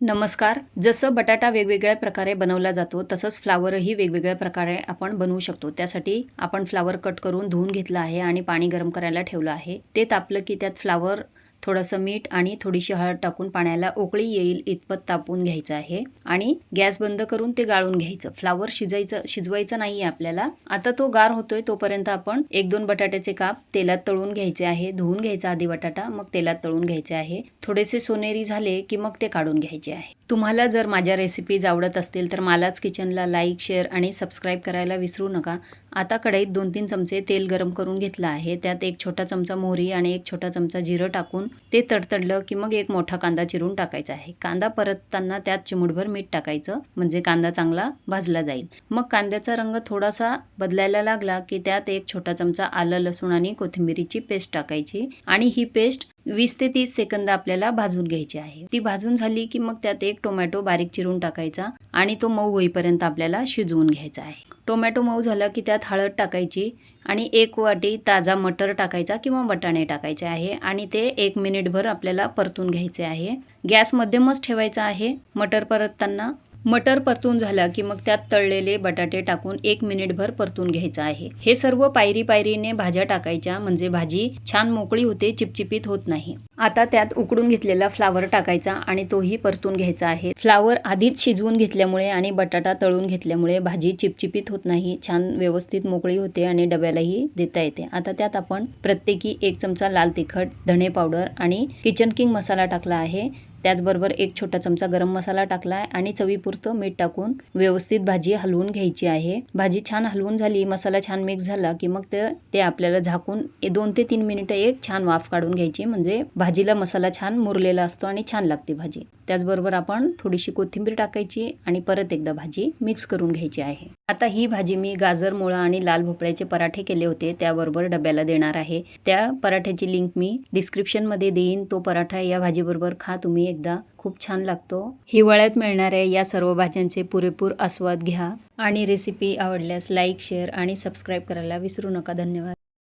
नमस्कार. जसं बटाटा वेगवेगळ्या प्रकारे बनवला जातो तसंच फ्लावरही वेगवेगळ्या प्रकारे आपण बनवू शकतो. त्यासाठी आपण फ्लावर कट करून धुवून घेतलं आहे आणि पाणी गरम करायला ठेवलं आहे. ते तापलं की त्यात फ्लावर थोडंसं मीठ आणि थोडीशी हळद टाकून पाण्याला उकळी येईल इतपत तापून घ्यायचं आहे. आणि गॅस बंद करून ते गाळून घ्यायचं. फ्लावर शिजायचं शिजवायचं नाही आहे आपल्याला. आता तो गार होतोय तोपर्यंत आपण एक दोन बटाट्याचे काप तेलात तळून घ्यायचे आहे. धुवून घ्यायचा आधी बटाटा मग तेलात तळून घ्यायचे आहे. थोडेसे सोनेरी झाले की मग ते काढून घ्यायचे आहे. तुम्हाला जर माझ्या रेसिपीज आवडत असतील तर मालाच किचनला लाईक शेअर आणि सबस्क्राईब करायला विसरू नका. आता कढईत दोन तीन चमचे तेल गरम करून घेतलं आहे. त्यात एक छोटा चमचा मोहरी आणि एक छोटा चमचा जिरं टाकून ते तडतडलं की मग एक मोठा कांदा चिरून टाकायचा आहे. कांदा परतताना त्यात चिमूटभर मीठ टाकायचं म्हणजे कांदा चांगला भाजला जाईल. मग कांद्याचा रंग थोडासा बदलायला लागला की त्यात एक छोटा चमचा आलं लसूण आणि कोथिंबिरीची पेस्ट टाकायची. आणि ही पेस्ट वीस ते तीस सेकंद आपल्याला भाजून घ्यायची आहे. ती भाजून झाली की मग त्यात एक टोमॅटो बारीक चिरून टाकायचा आणि तो मऊ होईपर्यंत आपल्याला शिजवून घ्यायचा आहे. टोमॅटो मऊ झाला की त्यात हळद टाकायची आणि एक वाटी ताजा मटर टाकायचा किंवा वटाणे टाकायचे आहे आणि ते एक मिनिटभर आपल्याला परतून घ्यायचे आहे. गॅस मध्यमच ठेवायचा आहे. मटर परतताना मटर परतून झाला की मग त्यात तळलेले बटाटे टाकून एक मिनिटभर परतून घ्यायचं आहे. हे सर्व पायरी पायरीने भाज्या टाकायच्या म्हणजे भाजी छान मोकळी होते चिपचिपीत होत नाही. आता त्यात उकडून घेतलेला फ्लावर टाकायचा आणि तोही परतून घ्यायचा आहे. फ्लावर आधीच शिजवून घेतल्यामुळे आणि बटाटा तळून घेतल्यामुळे भाजी चिपचिपीत होत नाही छान व्यवस्थित मोकळी होते आणि डब्यालाही देता येते. आता त्यात आपण प्रत्येकी एक चमचा लाल तिखट धणे पावडर आणि किचन किंग मसाला टाकला आहे. त्याचबरोबर एक छोटा चमचा गरम मसाला टाकला आहे आणि चवीपुरतं मीठ टाकून व्यवस्थित भाजी हलवून घ्यायची आहे. भाजी छान हलवून झाली मसाला छान मिक्स झाला की मग ते ते आपल्याला झाकून ए- दोन ते तीन मिनिटं एक छान वाफ काढून घ्यायची. म्हणजे भाजीला मसाला छान मुरलेला असतो आणि छान लागते भाजी. त्याचबरोबर आपण थोडीशी कोथिंबीर टाकायची आणि परत एकदा भाजी मिक्स करून घ्यायची आहे. आता ही भाजी मी गाजर मुळा आणि लाल भोपळ्याचे पराठे केले होते त्याबरोबर डब्याला देणार आहे. त्या पराठ्याची लिंक मी डिस्क्रिप्शनमध्ये देईन. तो पराठा या भाजीबरोबर खा तुम्ही एकदा. खूप छान लागतो. हिवाळ्यात मिळणाऱ्या या सर्व भाज्यांचे पुरेपूर आस्वाद घ्या. आणि रेसिपी आवडल्यास लाईक शेअर आणि सबस्क्राईब करायला विसरू नका. धन्यवाद.